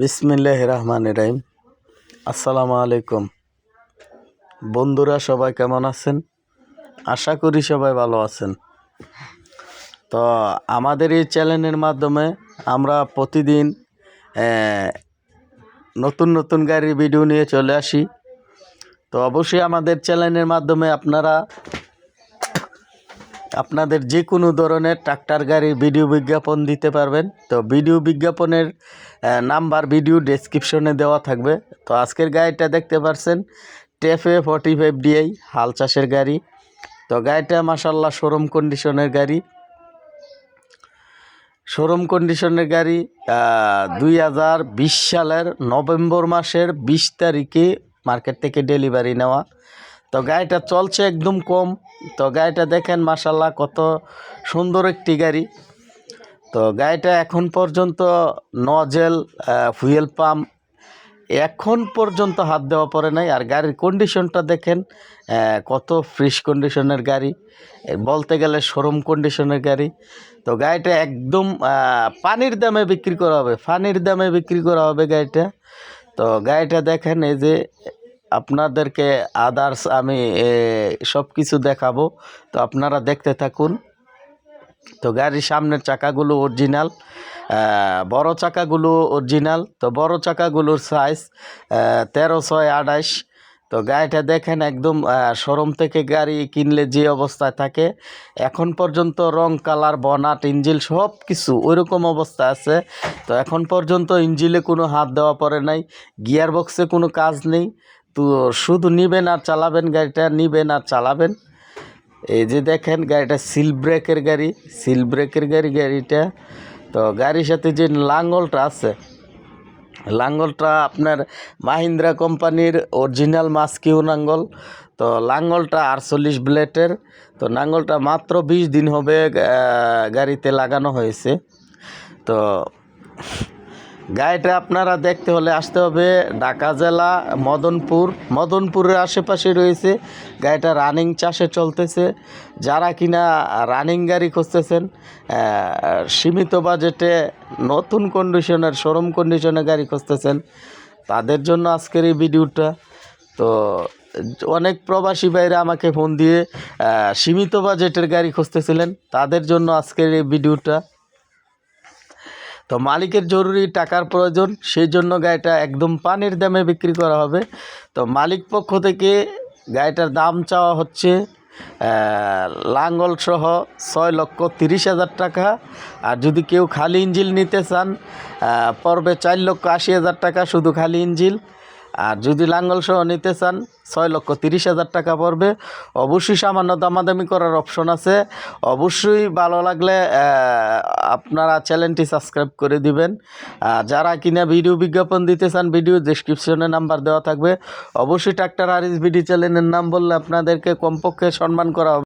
বিসমিল্লাহ রহমান রহিম আসসালামু আলাইকুম বন্ধুরা সবাই কেমন আছেন? আশা করি সবাই ভালো আছেন। তো আমাদের এই চ্যানেলের মাধ্যমে আমরা প্রতিদিন নতুন নতুন গাড়ির ভিডিও নিয়ে চলে আসি। তো অবশ্যই আমাদের চ্যানেলের মাধ্যমে আপনারা আপনাদের যে কোনো ধরনের ট্রাক্টর গাড়ির ভিডিও বিজ্ঞাপন দিতে পারবেন। তো ভিডিও বিজ্ঞাপনের নাম্বার ভিডিও ডেসক্রিপশনে দেওয়া থাকবে। তো আজকের গাড়িটা দেখতে পারছেন টেফে ফর্টি ফাইভ ডিআই হাল চাষের গাড়ি। তো গাড়িটা মাসাল্লাহ শোরুম কন্ডিশনের গাড়ি। শোরুম কন্ডিশনের গাড়ি দুই হাজার বিশ সালের নভেম্বর মাসের বিশ তারিখে মার্কেট থেকে ডেলিভারি নেওয়া। তো গাড়িটা চলছে একদম কম। তো গাড়িটা দেখেন মাসাল্লাহ কত সুন্দর একটি গাড়ি। তো গাড়িটা এখন পর্যন্ত নজেল ফুয়েল পাম্প এখন পর্যন্ত হাত দেওয়া পড়ে নাই। আর গাড়ির কন্ডিশনটা দেখেন কত ফ্রেশ কন্ডিশনের গাড়ি। বলতে গেলে শোরুম কন্ডিশনের গাড়ি। তো গাড়িটা একদম পানির দামে বিক্রি করা হবে, পানির দামে বিক্রি করা হবে গাড়িটা। তো গাড়িটা দেখেন এই যে আপনাদেরকে আদার্স আমি সব কিছু দেখাবো। তো আপনারা দেখতে থাকুন। তো গাড়ির সামনের চাকাগুলো অরিজিনাল বড় চাকাগুলো অরিজিনাল তো বড় চাকাগুলোর সাইজ তেরো ছয় আঠাইশ তো গাড়িটা দেখেন একদম শোরুম থেকে গাড়ি কিনলে যে অবস্থায় থাকে, এখন পর্যন্ত রং কালার বনাট, ইঞ্জিল সব কিছু ওইরকম অবস্থা আছে। তো এখন পর্যন্ত ইঞ্জিলে কোনো হাত দেওয়া পড়ে নাই গিয়ার বক্সে কোনো কাজ নেই। তো শুধু নিবেন আর চালাবেন গাড়িটা, নিবেন আর চালাবেন। এই যে দেখেন গাড়িটা সিল ব্রেকের গাড়ি সিল ব্রেকের গাড়ি, গাড়িটা। তো গাড়ির সাথে যে লাঙ্গলটা আছে, লাঙ্গলটা আপনার মাহিন্দ্রা কোম্পানির অরিজিনাল মাস্কিউ নাঙ্গল তো লাঙ্গলটা আটচল্লিশ ব্লেটের তো নাঙ্গলটা মাত্র বিশ দিন হবে গাড়িতে লাগানো হয়েছে। তো গাড়িটা আপনারা দেখতে হলে আসতে হবে ঢাকা জেলা, মদনপুর। মদনপুরের আশেপাশে রয়েছে গাড়িটা রানিং চাষে চলতেছে। যারা কিনা রানিং গাড়ি খুঁজতেছেন সীমিত বাজেটে নতুন কন্ডিশনের শোরুম কন্ডিশনে গাড়ি খুঁজতেছেন, তাদের জন্য আজকের এই ভিডিওটা। তো অনেক প্রবাসী ভাইরা আমাকে ফোন দিয়ে সীমিত বাজেটের গাড়ি খুঁজতেছিলেন, তাদের জন্য আজকের এই ভিডিওটা। তো মালিকের জরুরি টাকার প্রয়োজন সেই জন্য গাড়িটা একদম পানির দামে বিক্রি করা হবে। তো মালিক পক্ষ থেকে গাড়িটার দাম চাওয়া হচ্ছে লাঙ্গল সহ ছয় লক্ষ তিরিশ হাজার টাকা। আর যদি কেউ খালি ইঞ্জিল নিতে চান পর্বে চার লক্ষ আশি হাজার টাকা শুধু খালি ইঞ্জিল। আর যদি লাঙ্গল সহ নিতে চান, ছয় লক্ষ তিরিশ হাজার টাকা পড়বে। অবশ্যই সামান্য দামাদামি করার অপশন আছে। অবশ্যই ভালো লাগলে আপনারা চ্যানেলটি সাবস্ক্রাইব করে দিবেন। যারা কিনা ভিডিও বিজ্ঞাপন দিতে চান ভিডিও ডিসক্রিপশনে নাম্বার দেওয়া থাকবে। অবশ্যই ট্রাক্টর আর এস ভিডি চ্যানেলের নাম বললে আপনাদেরকে কমপক্ষে সম্মান করা হবে।